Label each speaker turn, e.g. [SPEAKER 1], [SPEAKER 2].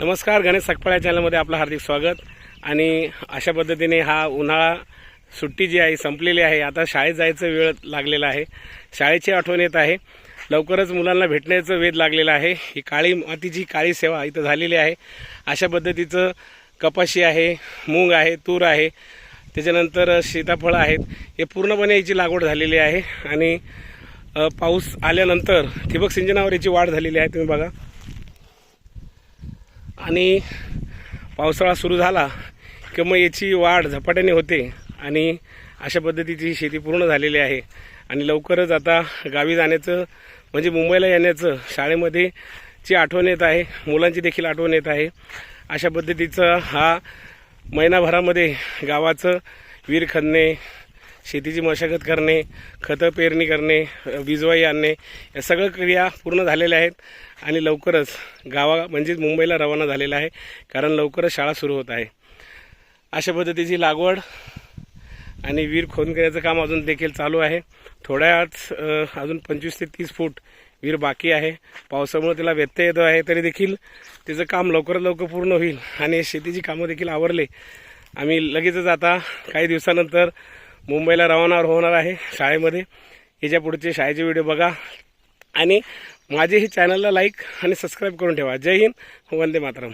[SPEAKER 1] नमस्कार गणेश सकपाळ या चॅनलमध्ये आपलं हार्दिक स्वागत. आणि अशा पद्धतीने हा उन्हाळा सुट्टी जी आहे संपलेली आहे. आता शाळेत जायचं वेळ लागलेला आहे. शाळेची आठवण येत आहे. लवकरच मुलांना भेटण्याचं वेध लागलेलं आहे. ही काळी मातीची काळी सेवा इथं झालेली आहे अशा पद्धतीचं कपाशी आहे मूग आहे तूर आहे. त्याच्यानंतर सीताफळं आहेत. हे पूर्णपणे याची लागवड झालेली आहे. आणि पाऊस आल्यानंतर ठिबक सिंचनावर याची वाढ झालेली आहे. तुम्ही बघा. आणि पावसाळा सुरू झाला की मग याची वाढ झपाट्याने होते आणि अशा पद्धतीची शेती पूर्ण झालेली आहे. आणि लवकरच आता गावी जाण्याचं म्हणजे मुंबईला येण्याचं शाळेमध्ये ची आठवण येत आहे मुलांची देखील आठवण येत आहे अशा पद्धतीचा हा महिनाभरामध्ये गावाचं वीर खणणे शेतीची मशागत करणे खतं पेरणी करणे विजवाई आणणे या सगळ्या क्रिया पूर्ण झालेल्या आहेत आणि लवकरच गावा म्हणजेच मुंबईला रवाना झालेला आहे कारण लवकरच शाळा सुरू होत आहे. अशा पद्धतीची लागवड आणि वीर खोदून काम अजून देखील चालू आहे. थोड्याच अजून पंचवीस ते तीस फूट वीर बाकी आहे. पावसामुळे त्याला व्यत्यय येतो आहे तरी देखील त्याचं काम लवकरात लवकर पूर्ण होईल आणि शेतीची कामं देखील आवरले. आम्ही लगेचच आता काही दिवसानंतर मुंबईला रवाना होणार आहे शाळेमध्ये. याच्या पुढचे शाळेचे व्हिडिओ बघा. आणि माझे हे चॅनलला लाईक आणि सबस्क्राईब करून ठेवा. जय हिंद. वंदे मातरम.